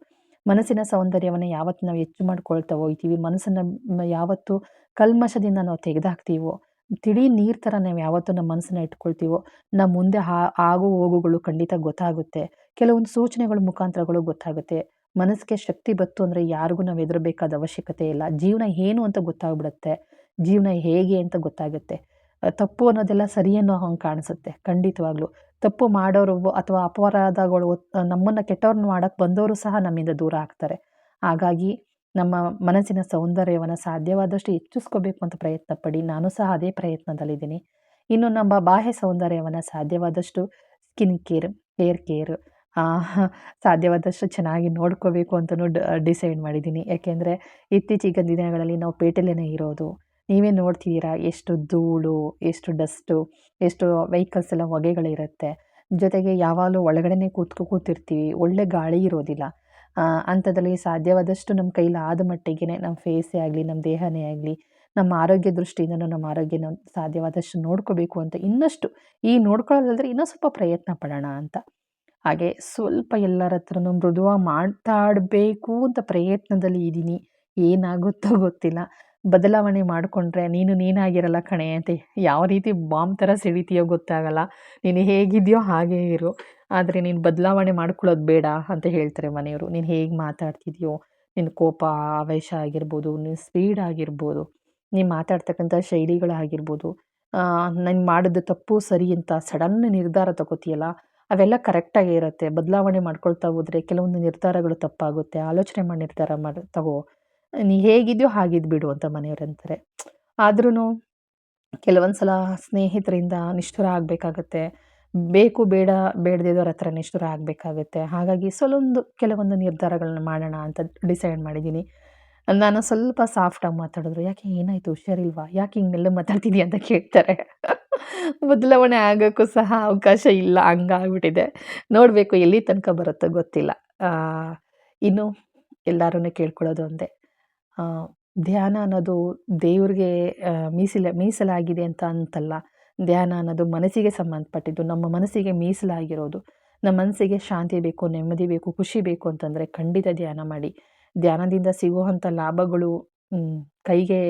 Speaker 1: ಮನಸ್ಸಿನ ಸೌಂದರ್ಯವನ್ನು ಯಾವತ್ತು ನಾವು ಹೆಚ್ಚು ಮಾಡ್ಕೊಳ್ತಾ ಹೋಗ್ತೀವಿ ಮನಸ್ಸನ್ನು ಯಾವತ್ತು ಕಲ್ಮಶದಿಂದ ನಾವು ತೆಗೆದಾಕ್ತೀವೋ, ತಿಳಿ ನೀರು ಥರ ನಾವು ಯಾವತ್ತು ನಮ್ಮ ಮನಸ್ಸನ್ನ ಇಟ್ಕೊಳ್ತೀವೋ ನಮ್ಮ ಮುಂದೆ ಆಗು ಹೋಗುಗಳು ಖಂಡಿತ ಗೊತ್ತಾಗುತ್ತೆ. ಕೆಲವೊಂದು ಸೂಚನೆಗಳು, ಮುಖಾಂತರಗಳು ಗೊತ್ತಾಗುತ್ತೆ. ಮನಸ್ಸಿಗೆ ಶಕ್ತಿ ಬತ್ತು ಅಂದರೆ ಯಾರಿಗೂ ನಾವು ಎದುರಬೇಕಾದ ಅವಶ್ಯಕತೆ ಇಲ್ಲ. ಜೀವನ ಏನು ಅಂತ ಗೊತ್ತಾಗ್ಬಿಡುತ್ತೆ. ಜೀವನ ಹೇಗೆ ಅಂತ ಗೊತ್ತಾಗುತ್ತೆ. ತಪ್ಪು ಅನ್ನೋದೆಲ್ಲ ಸರಿ ಅನ್ನೋ ಹಂಗೆ ಕಾಣಿಸುತ್ತೆ, ಖಂಡಿತವಾಗ್ಲೂ. ತಪ್ಪು ಮಾಡೋರು ಅಥವಾ ಅಪರಾಧಗಳು ನಮ್ಮನ್ನು ಕೆಟ್ಟವ್ರನ್ನ ಮಾಡೋಕ್ಕೆ ಬಂದವರು ಸಹ ನಮ್ಮಿಂದ ದೂರ ಆಗ್ತಾರೆ. ಹಾಗಾಗಿ ನಮ್ಮ ಮನಸ್ಸಿನ ಸೌಂದರ್ಯವನ್ನು ಸಾಧ್ಯವಾದಷ್ಟು ಹೆಚ್ಚಿಸ್ಕೋಬೇಕು ಅಂತ ಪ್ರಯತ್ನ ಪಡಿ ನಾನು ಸಹ ಅದೇ ಪ್ರಯತ್ನದಲ್ಲಿದ್ದೀನಿ. ಇನ್ನು ನಮ್ಮ ಬಾಹ್ಯ ಸೌಂದರ್ಯವನ್ನು ಸಾಧ್ಯವಾದಷ್ಟು ಸ್ಕಿನ್ ಕೇರ್ ಹೇರ್ ಕೇರ್ ಸಾಧ್ಯವಾದಷ್ಟು ಚೆನ್ನಾಗಿ ನೋಡ್ಕೋಬೇಕು ಅಂತಲೂ ಡಿಸೈಡ್ ಮಾಡಿದ್ದೀನಿ. ಯಾಕೆಂದರೆ ಇತ್ತೀಚಿಗೆ ದಿನಗಳಲ್ಲಿ ನಾವು ಪೇಟೆಲೇನೇ ಇರೋದು ನೀವೇ ನೋಡ್ತಿದ್ದೀರಾ ಎಷ್ಟು ಧೂಳು, ಎಷ್ಟು ಡಸ್ಟು, ಎಷ್ಟು ವೆಹಿಕಲ್ಸ್ ಎಲ್ಲ ಹೊಗೆಗಳಿರುತ್ತೆ. ಜೊತೆಗೆ ಯಾವಾಗಲೂ ಒಳಗಡೆನೇ ಕೂತ್ಕೊ ಕೂತಿರ್ತೀವಿ, ಒಳ್ಳೆ ಗಾಳಿ ಇರೋದಿಲ್ಲ. ಅಂಥದ್ರಲ್ಲಿ ಸಾಧ್ಯವಾದಷ್ಟು ನಮ್ಮ ಕೈಲಿ ಆದ ಮಟ್ಟಿಗೆ ನಮ್ಮ ಫೇಸೇ ಆಗಲಿ, ನಮ್ಮ ದೇಹನೇ ಆಗಲಿ, ನಮ್ಮ ಆರೋಗ್ಯ ದೃಷ್ಟಿಯಿಂದನೂ ನಮ್ಮ ಆರೋಗ್ಯನ ಸಾಧ್ಯವಾದಷ್ಟು ನೋಡ್ಕೋಬೇಕು ಅಂತ ಇನ್ನಷ್ಟು. ಈ ನೋಡ್ಕೊಳ್ಳೋದಾದರೆ ಇನ್ನೂ ಸ್ವಲ್ಪ ಪ್ರಯತ್ನ ಪಡೋಣ ಅಂತ. ಹಾಗೆ ಸ್ವಲ್ಪ ಎಲ್ಲರ ಹತ್ರನು ಮೃದುವಾಗಿ ಮಾತಾಡಬೇಕು ಅಂತ ಪ್ರಯತ್ನದಲ್ಲಿ ಇದ್ದೀನಿ ಏನಾಗುತ್ತೋ ಗೊತ್ತಿಲ್ಲ. ಬದಲಾವಣೆ ಮಾಡಿಕೊಂಡ್ರೆ ನೀನು ನೀನಾಗಿರಲ್ಲ ಕಣೆ ಅಂತ ಯಾವ ರೀತಿ ಬಾಂಬ್ ಥರ ಸಿಡಿತೀಯೋ ಗೊತ್ತಾಗಲ್ಲ. ನೀನು ಹೇಗಿದೆಯೋ ಹಾಗೇ ಇರು. ಆದರೆ ನೀನು ಬದಲಾವಣೆ ಮಾಡ್ಕೊಳ್ಳೋದು ಬೇಡ ಅಂತ ಹೇಳ್ತಾರೆ ಮನೆಯವರು. ನೀನು ಹೇಗೆ ಮಾತಾಡ್ತಿದೆಯೋ, ನಿನ್ನ ಕೋಪ, ಆವೇಶ ಆಗಿರ್ಬೋದು, ನಿನ್ನ ಸ್ಪೀಡ್ ಆಗಿರ್ಬೋದು, ನೀನು ಮಾತಾಡ್ತಕ್ಕಂಥ ಶೈಲಿಗಳಾಗಿರ್ಬೋದು ನಾನು ಮಾಡಿದ ತಪ್ಪು ಸರಿ ಅಂತ ಸಡನ್ ನಿರ್ಧಾರ ತಗೋತೀಯಲ್ಲ, ಅವೆಲ್ಲ ಕರೆಕ್ಟಾಗಿ ಇರುತ್ತೆ. ಬದಲಾವಣೆ ಮಾಡ್ಕೊಳ್ತಾ ಹೋದರೆ ಕೆಲವೊಂದು ನಿರ್ಧಾರಗಳು ತಪ್ಪಾಗುತ್ತೆ. ಆಲೋಚನೆ ಮಾಡಿ ನಿರ್ಧಾರ ಮಾಡಿ, ತಗೋ. ನೀ ಹೇಗಿದೆಯೋ ಹಾಗಿದ್ದು ಬಿಡು ಅಂತ ಮನೆಯವ್ರು ಅಂತಾರೆ. ಆದ್ರೂ ಕೆಲವೊಂದು ಸಲ ಸ್ನೇಹಿತರಿಂದ ನಿಷ್ಠುರ ಆಗಬೇಕಾಗತ್ತೆ. ಬೇಕು, ಬೇಡ, ಬೇಡದಿದ್ದವ್ರ ಹತ್ರ ನಿಷ್ಠುರ ಆಗಬೇಕಾಗುತ್ತೆ. ಹಾಗಾಗಿ ಸೊಲೊಂದು ಕೆಲವೊಂದು ನಿರ್ಧಾರಗಳನ್ನ ಮಾಡೋಣ ಅಂತ ಡಿಸೈಡ್ ಮಾಡಿದ್ದೀನಿ. ನಾನು ಸ್ವಲ್ಪ ಸಾಫ್ಟಾಗಿ ಮಾತಾಡಿದ್ರು, ಯಾಕೆ ಏನಾಯಿತು? ಹುಷಾರಿಲ್ವಾ? ಯಾಕೆ ಹಿಂಗೆಲ್ಲ ಮಾತಾಡ್ತೀನಿ ಅಂತ ಕೇಳ್ತಾರೆ. ಬದಲಾವಣೆ ಆಗೋಕ್ಕೂ ಸಹ ಅವಕಾಶ ಇಲ್ಲ, ಹಂಗಾಗ್ಬಿಟ್ಟಿದೆ. ನೋಡಬೇಕು ಎಲ್ಲಿ ತನಕ ಬರುತ್ತೋ ಗೊತ್ತಿಲ್ಲ. ಇನ್ನು ಎಲ್ಲರೂ ಕೇಳ್ಕೊಳ್ಳೋದು ಒಂದೇ. ಧ್ಯಾನ ಅನ್ನೋದು ದೇವ್ರಿಗೆ ಮೀಸಲ, ಮೀಸಲಾಗಿದೆ ಅಂತ ಅಂತಲ್ಲ. ಧ್ಯಾನ ಅನ್ನೋದು ಮನಸ್ಸಿಗೆ ಸಂಬಂಧಪಟ್ಟಿದ್ದು, ನಮ್ಮ ಮನಸ್ಸಿಗೆ ಮೀಸಲಾಗಿರೋದು. ನಮ್ಮ ಮನಸ್ಸಿಗೆ ಶಾಂತಿ ಬೇಕು, ನೆಮ್ಮದಿ ಬೇಕು, ಖುಷಿ ಬೇಕು ಅಂತಂದರೆ ಖಂಡಿತ ಧ್ಯಾನ ಮಾಡಿ. ಧ್ಯಾನದಿಂದ ಸಿಗುವಂಥ ಲಾಭಗಳು ಕೈಗೆ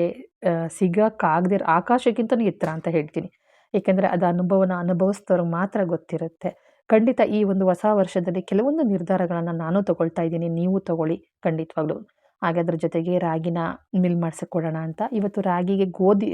Speaker 1: ಸಿಗೋಕ್ಕಾಗದೇ ಆಕಾಶಕ್ಕಿಂತಲೂ ಎತ್ತರ ಅಂತ ಹೇಳ್ತೀನಿ. ಏಕೆಂದರೆ ಅದು ಅನುಭವನ ಅನುಭವಿಸ್ತವ್ರು ಮಾತ್ರ ಗೊತ್ತಿರುತ್ತೆ. ಖಂಡಿತ ಈ ಒಂದು ಹೊಸ ವರ್ಷದಲ್ಲಿ ಕೆಲವೊಂದು ನಿರ್ಧಾರಗಳನ್ನು ನಾನು ತಗೊಳ್ತಾ ಇದ್ದೀನಿ, ನೀವು ತಗೊಳ್ಳಿ ಖಂಡಿತವಾಗ್ಲೂ. ಹಾಗೆ ಅದ್ರ ಜೊತೆಗೆ ರಾಗಿನ ಮಿಲ್ ಮಾಡ್ಸಕ್ಕೆ ಕೊಡೋಣ ಅಂತ. ಇವತ್ತು ರಾಗಿಗೆ ಗೋಧಿ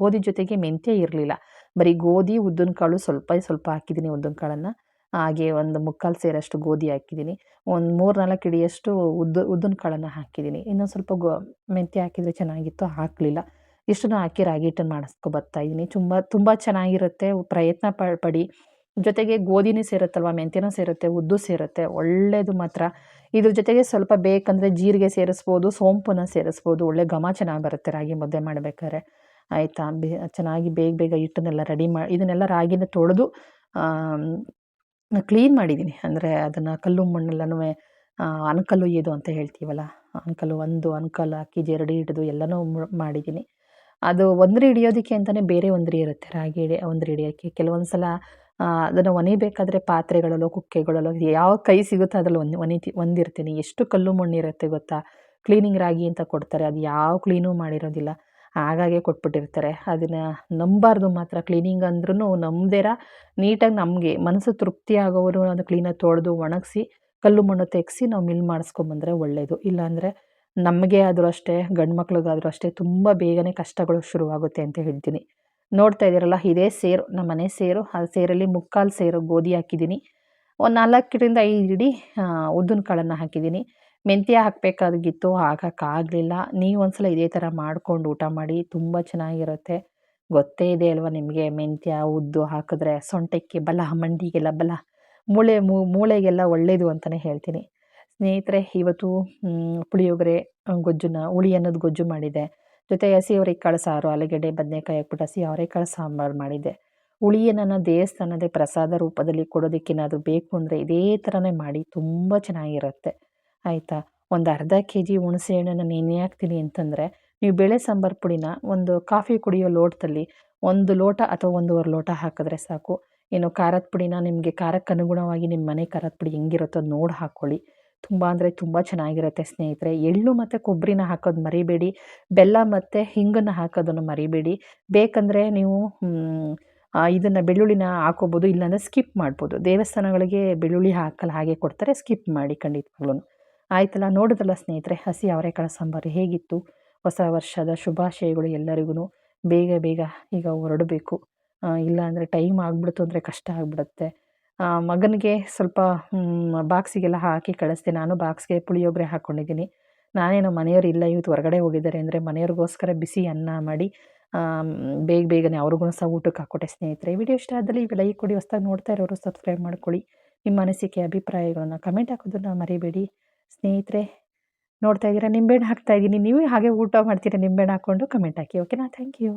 Speaker 1: ಗೋಧಿ ಜೊತೆಗೆ ಮೆಂತ್ಯ ಇರಲಿಲ್ಲ. ಬರೀ ಗೋಧಿ, ಉದ್ದಿನ ಕಾಳು ಸ್ವಲ್ಪ ಸ್ವಲ್ಪ ಹಾಕಿದ್ದೀನಿ ಉದ್ದಿನ ಕಾಳನ್ನು. ಹಾಗೆ ಒಂದು ಮುಕ್ಕಾಲು ಸೇರಷ್ಟು ಗೋಧಿ ಹಾಕಿದ್ದೀನಿ. ಒಂದು ಮೂರು ನಾಲ್ಕು ಇಡಿಯಷ್ಟು ಉದ್ದು, ಉದ್ದಿನ ಕಾಳನ್ನು ಹಾಕಿದ್ದೀನಿ. ಇನ್ನೊಂದು ಸ್ವಲ್ಪ ಗೋ, ಮೆಂತ್ಯ ಹಾಕಿದರೆ ಚೆನ್ನಾಗಿತ್ತು, ಹಾಕಲಿಲ್ಲ. ಇಷ್ಟನ್ನು ಹಾಕಿ ರಾಗಿ ಹಿಟ್ಟನ್ನು ಮಾಡಿಸ್ಕೊ ಬರ್ತಾಯಿದ್ದೀನಿ ತುಂಬ ತುಂಬ ಚೆನ್ನಾಗಿರುತ್ತೆ. ಪ್ರಯತ್ನ ಪಡಿ. ಜೊತೆಗೆ ಗೋಧಿನೂ ಸೇರುತ್ತಲ್ವ, ಮೆಂತ್ಯನೂ ಸೇರುತ್ತೆ, ಉದ್ದು ಸೇರುತ್ತೆ ಒಳ್ಳೆಯದು ಮಾತ್ರ. ಇದ್ರ ಜೊತೆಗೆ ಸ್ವಲ್ಪ ಬೇಕಂದರೆ ಜೀರಿಗೆ ಸೇರಿಸ್ಬೋದು ಸೋಂಪನ್ನು ಸೇರಿಸ್ಬೋದು. ಒಳ್ಳೆ ಘಮ ಚೆನ್ನಾಗಿ ಬರುತ್ತೆ ರಾಗಿ ಮುದ್ದೆ ಮಾಡಬೇಕಾದ್ರೆ. ಆಯಿತಾ? ಬೇ, ಚೆನ್ನಾಗಿ ಬೇಗ ಬೇಗ ಹಿಟ್ಟನ್ನೆಲ್ಲ ರೆಡಿ ಮಾಡಿ ಇದನ್ನೆಲ್ಲ ರಾಗಿನ ತೊಳೆದು ಕ್ಲೀನ್ ಮಾಡಿದ್ದೀನಿ ಅಂದರೆ ಅದನ್ನು ಕಲ್ಲು ಮಣ್ಣೆಲ್ಲನೂ ಅನ್ಕಲ್ಲು ಇದು ಅಂತ ಹೇಳ್ತೀವಲ್ಲ, ಅನ್ಕಲ್ಲು ಒಂದು, ಅನ್ಕಲ್ಲು ಅಕ್ಕಿ, ಜರಡಿ ಹಿಡಿದು ಎಲ್ಲನೂ ಮಾಡಿದ್ದೀನಿ ಅದು ಒಂದ್ರಿ ಹಿಡಿಯೋದಕ್ಕೆ ಅಂತಲೇ ಬೇರೆ ಒಂದ್ರಿ ಇರುತ್ತೆ ರಾಗಿ ಒಂದ್ರಿ ಹಿಡಿಯೋಕ್ಕೆ. ಕೆಲವೊಂದು ಸಲ ಅದನ್ನು ಒನಿಬೇಕಾದ್ರೆ ಪಾತ್ರೆಗಳಲ್ಲೋ, ಕುಕ್ಕೆಗಳಲ್ಲೋ ಯಾವ ಕೈ ಸಿಗುತ್ತೋ ಅದ್ರಲ್ಲಿ ಒಂದು ಒನಿತಿ ಒಂದಿರ್ತೀನಿ. ಎಷ್ಟು ಕಲ್ಲು ಮಣ್ಣಿರುತ್ತೆ ಗೊತ್ತಾ? ಕ್ಲೀನಿಂಗ್ ರಾಗಿ ಅಂತ ಕೊಡ್ತಾರೆ. ಅದು ಯಾವ ಕ್ಲೀನೂ ಮಾಡಿರೋದಿಲ್ಲ. ಹಾಗಾಗೆ ಕೊಟ್ಬಿಟ್ಟಿರ್ತಾರೆ. ಅದನ್ನು ನಂಬಾರ್ದು ಮಾತ್ರ. ಕ್ಲೀನಿಂಗ್ ಅಂದ್ರೂ ನಂಬ್ದಿರ ನೀಟಾಗಿ ನಮಗೆ ಮನಸ್ಸು ತೃಪ್ತಿ ಆಗೋವರು ಅದು ಕ್ಲೀನಾಗಿ ತೊಳೆದು ಒಣಗಿಸಿ, ಕಲ್ಲು ಮಣ್ಣು ತೆಗೆಸಿ ನಾವು ಮಿಲ್ ಮಾಡಿಸ್ಕೊಂಬಂದ್ರೆ ಒಳ್ಳೆಯದು ಇಲ್ಲಾಂದರೆ ನಮಗೆ ಆದರೂ ಅಷ್ಟೇ ಗಂಡು ಮಕ್ಳಿಗಾದ್ರೂ ಅಷ್ಟೇ ತುಂಬ ಬೇಗನೆ ಕಷ್ಟಗಳು ಶುರುವಾಗುತ್ತೆ ಅಂತ ಹೇಳ್ತೀನಿ. ನೋಡ್ತಾ ಇದ್ದೀರಲ್ಲ, ಇದೇ ಸೇರು, ನಮ್ಮ ಮನೆ ಸೇರು, ಆ ಸೇರಲ್ಲಿ ಮುಕ್ಕಾಲು ಸೇರು ಗೋಧಿ ಹಾಕಿದ್ದೀನಿ. ಒಂದು ನಾಲ್ಕರಿಂದ ಐದು ಇಡೀ ಉದ್ದಿನ ಕಾಳನ್ನು ಹಾಕಿದ್ದೀನಿ. ಮೆಂತ್ಯ ಹಾಕಬೇಕಾಗಿತ್ತು ಹಾಕೋಕ್ಕಾಗಲಿಲ್ಲ ನೀವು ಒಂದ್ಸಲ ಇದೇ ಥರ ಮಾಡ್ಕೊಂಡು ಊಟ ಮಾಡಿ, ತುಂಬ ಚೆನ್ನಾಗಿರುತ್ತೆ. ಗೊತ್ತೇ ಇದೆ ಅಲ್ವಾ ನಿಮಗೆ, ಮೆಂತ್ಯ, ಉದ್ದು ಹಾಕಿದ್ರೆ ಸೊಂಟಕ್ಕೆ ಬಲ, ಮಂಡಿಗೆಲ್ಲ ಬಲ, ಮೂಳೆ ಮೂಳೆಗೆಲ್ಲ ಒಳ್ಳೆಯದು ಅಂತಲೇ ಹೇಳ್ತೀನಿ. ಸ್ನೇಹಿತರೆ, ಇವತ್ತು ಪುಳಿಯೋಗರೆ ಗೊಜ್ಜುನ ಹುಳಿ ಅನ್ನೋದು ಗೊಜ್ಜು ಮಾಡಿದೆ. ಜೊತೆ ಹಸಿ ಅವರೆಕಾಳು ಸಾರು, ಆಲೂಗೆಡ್ಡೆ, ಬದನೆಕಾಯಿ ಹಾಕ್ಬಿಟ್ಟು ಹಸಿ ಅವರೆಕಾಳು ಸಾಂಬಾರು ಮಾಡಿದ್ದೆ. ಹುಳಿಯನ್ನು ದೇವಸ್ಥಾನದೇ ಪ್ರಸಾದ ರೂಪದಲ್ಲಿ ಕೊಡೋದಕ್ಕೇನಾದರೂ ಬೇಕು ಅಂದರೆ ಇದೇ ಥರನೇ ಮಾಡಿ, ತುಂಬ ಚೆನ್ನಾಗಿರುತ್ತೆ. ಆಯಿತಾ? ಒಂದು ಅರ್ಧ ಕೆ ಜಿ ಹುಣಸೆ ಹಣ್ಣನ್ನು ನೆನೆ ಹಾಕ್ತೀನಿ ಅಂತಂದರೆ ನೀವು ಬೇಳೆ ಸಾಂಬಾರು ಪುಡಿನ ಒಂದು ಕಾಫಿ ಕುಡಿಯೋ ಲೋಟದಲ್ಲಿ ಒಂದು ಲೋಟ ಅಥವಾ ಒಂದೂವರೆ ಲೋಟ ಹಾಕಿದ್ರೆ ಸಾಕು. ಏನು ಖಾರದ ಪುಡಿನ ನಿಮಗೆ ಖಾರಕ್ಕೆ ಅನುಗುಣವಾಗಿ ನಿಮ್ಮ ಮನೆ ಖಾರದ ಪುಡಿ ಹೆಂಗಿರುತ್ತೋ ನೋಡಿ ಹಾಕ್ಕೊಳ್ಳಿ ತುಂಬ ಅಂದರೆ ತುಂಬ ಚೆನ್ನಾಗಿರುತ್ತೆ ಸ್ನೇಹಿತರೆ. ಎಳ್ಳು ಮತ್ತು ಕೊಬ್ಬರಿನ ಹಾಕೋದು ಮರಿಬೇಡಿ. ಬೆಲ್ಲ ಮತ್ತು ಹಿಂಗನ್ನು ಹಾಕೋದನ್ನು ಮರಿಬೇಡಿ. ಬೇಕಂದರೆ ನೀವು ಇದನ್ನು ಬೆಳ್ಳುಳ್ಳಿನ ಹಾಕೋಬೋದು, ಇಲ್ಲಾಂದರೆ ಸ್ಕಿಪ್ ಮಾಡ್ಬೋದು. ದೇವಸ್ಥಾನಗಳಿಗೆ ಬೆಳ್ಳುಳ್ಳಿ ಹಾಕಲ್ಲ ಹಾಗೆ ಕೊಡ್ತಾರೆ, ಸ್ಕಿಪ್ ಮಾಡಿ ಖಂಡಿತವಾಗ್ಲೂ ಆಯ್ತಲ್ಲ ನೋಡಿದ್ರಲ್ಲ ಸ್ನೇಹಿತರೆ, ಹಸಿ ಅವರೆಕಾಳು ಸಾಂಬಾರು ಹೇಗಿತ್ತು? ಹೊಸ ವರ್ಷದ ಶುಭಾಶಯಗಳು ಎಲ್ಲರಿಗೂ ಬೇಗ ಬೇಗ ಈಗ ಹೊರಡಬೇಕು. ಇಲ್ಲಾಂದರೆ ಟೈಮ್ ಆಗ್ಬಿಡ್ತು ಅಂದರೆ ಕಷ್ಟ ಆಗಿಬಿಡುತ್ತೆ. ಮಗನಿಗೆ ಸ್ವಲ್ಪ ಬಾಕ್ಸಿಗೆಲ್ಲ ಹಾಕಿ ಕಳಿಸ್ತೀನಿ ನಾನು ಬಾಕ್ಸ್ಗೆ ಪುಳಿಯೋಗರೆ ಹಾಕ್ಕೊಂಡಿದ್ದೀನಿ ನಾನೇನು ಮನೆಯವ್ರು ಇಲ್ಲ, ಇವತ್ತು ಹೊರಗಡೆ ಹೋಗಿದ್ದಾರೆ ಅಂದರೆ ಮನೆಯವ್ರಿಗೋಸ್ಕರ ಬಿಸಿ ಅನ್ನ ಮಾಡಿ ಬೇಗ ಬೇಗನೆ ಅವ್ರಿಗೂ ಸಹ ಊಟಕ್ಕೆ ಹಾಕ್ಕೊಟ್ಟೆ ಸ್ನೇಹಿತರೆ. ವಿಡಿಯೋ ಇಷ್ಟ ಆದಲ್ಲಿ ಲೈಕ್ ಕೊಡಿ ಹೊಸ್ದಾಗಿ ನೋಡ್ತಾ ಇರೋರು ಸಬ್ಸ್ಕ್ರೈಬ್ ಮಾಡ್ಕೊಳ್ಳಿ. ನಿಮ್ಮ ಅನಿಸಿಕೆ, ಅಭಿಪ್ರಾಯಗಳನ್ನು ಕಮೆಂಟ್ ಹಾಕೋದನ್ನು ಮರಿಬೇಡಿ. ಸ್ನೇಹಿತರೆ, ನೋಡ್ತಾ ಇದ್ದೀರಾ? ನಿಂಬೆಹಣ್ಣು ಹಾಕ್ತಾ ಇದ್ದೀನಿ. ನೀವು ಹಾಗೆ ಊಟ ಮಾಡ್ತೀರಾ? ನಿಂಬೆಹಣ್ಣು ಹಾಕ್ಕೊಂಡು ಕಮೆಂಟ್ ಹಾಕಿ. ಓಕೆನಾ ಥ್ಯಾಂಕ್ ಯು